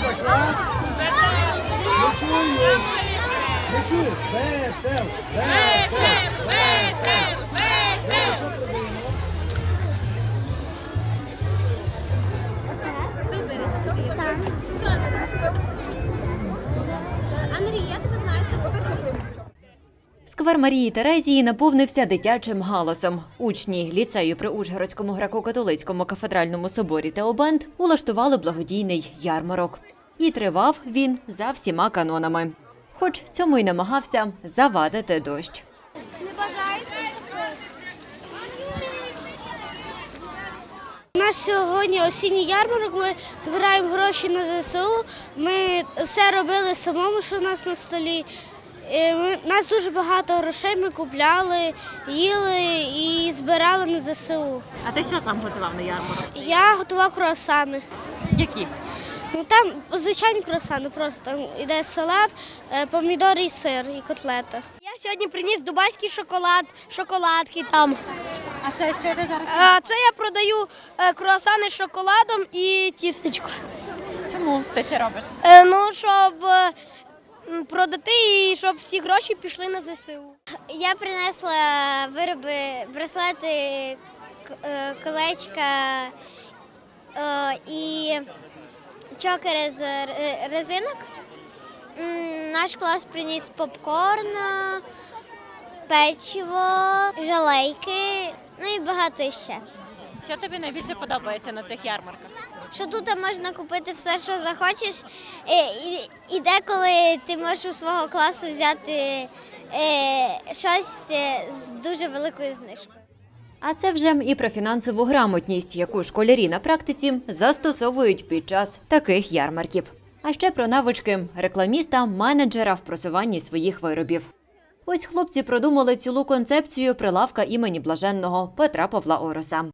за клас? Не чую. Не чую. Знаю, Сквер Марії Терезії наповнився дитячим галасом. Учні ліцею при Ужгородському греко-католицькому кафедральному соборі Теобанд улаштували благодійний ярмарок. І тривав він за всіма канонами. Хоч цьому й намагався завадити дощ. У нас сьогодні осінній ярмарок. Ми збираємо гроші на ЗСУ. Ми все робили самому, що у нас на столі. Е, Ми, у нас дуже багато грошей. Ми купляли, їли і збирали на ЗСУ. А ти що сам готував на ярмарок? Я готував круасани. Які? Ну там звичайні круасани, просто там іде салат, е, помідори і сир, і котлета. Я сьогодні приніс дубайський шоколад, шоколадки там. А це що ти зараз? А це я продаю е, круасани з шоколадом і тістечко. Чому ти це робиш? Е, Ну, щоб е, продати і щоб всі гроші пішли на ЗСУ. Я принесла вироби, браслети, е, колечка е, і чокери з резинок. Наш клас приніс попкорн, печиво, жалейки, ну і багато ще. Що тобі найбільше подобається на цих ярмарках? Що тут можна купити все, що захочеш, і, деколи ти можеш у свого класу взяти е, щось е, з дуже великою знижкою. А це вже і про фінансову грамотність, яку школярі на практиці застосовують під час таких ярмарків. А ще про навички рекламіста, менеджера в просуванні своїх виробів. Ось хлопці продумали цілу концепцію прилавка імені блаженного Петра Павла Ороса.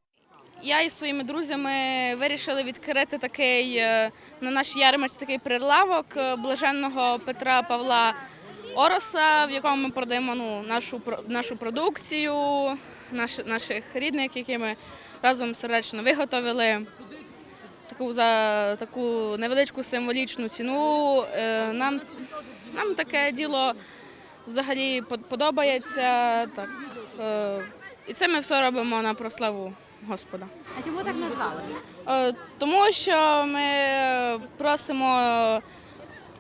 Я із своїми друзями вирішили відкрити такий е, на нашій ярмарці такий прилавок е, блаженного Петра Павла Ороса, в якому ми продаємо ну, нашу нашу продукцію, наш, наших рідних, які ми разом сердечно виготовили. Таку за таку невеличку символічну ціну. Е, Нам, нам таке діло взагалі под- подобається. Так, е, і це ми все робимо на прославу Господа. А чому так назвали? Е, Тому що ми просимо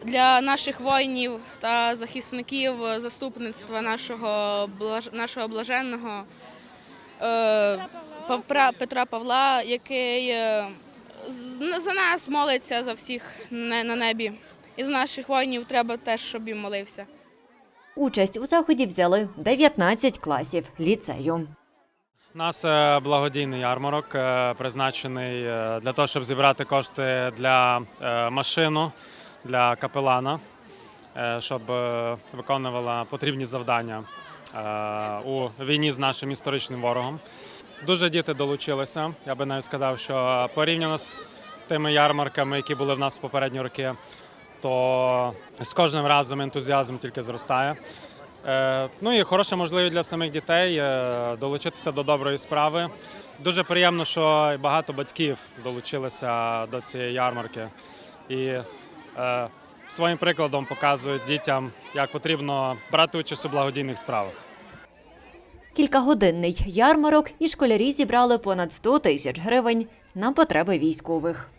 для наших воїнів та захисників заступництва нашого нашого блаженного е, Петра Павла, який е, за нас молиться за всіх на небі. І за наших воїнів треба теж, щоб їм молився. Участь у заході взяли 19 класів ліцею. У нас е, благодійний ярмарок, призначений для того, щоб зібрати кошти для машину для капелана, е, щоб е, виконувала потрібні завдання е, у війні з нашим історичним ворогом. Дуже діти долучилися. Я би навіть сказав, що порівняно з тими ярмарками, які були в нас в попередні роки, то з кожним разом ентузіазм тільки зростає. Ну і хороша можливість для самих дітей долучитися до доброї справи. Дуже приємно, що багато батьків долучилися до цієї ярмарки і своїм прикладом показують дітям, як потрібно брати участь у благодійних справах. Кількагодинний ярмарок і школярі зібрали понад 100 тисяч гривень на потреби військових.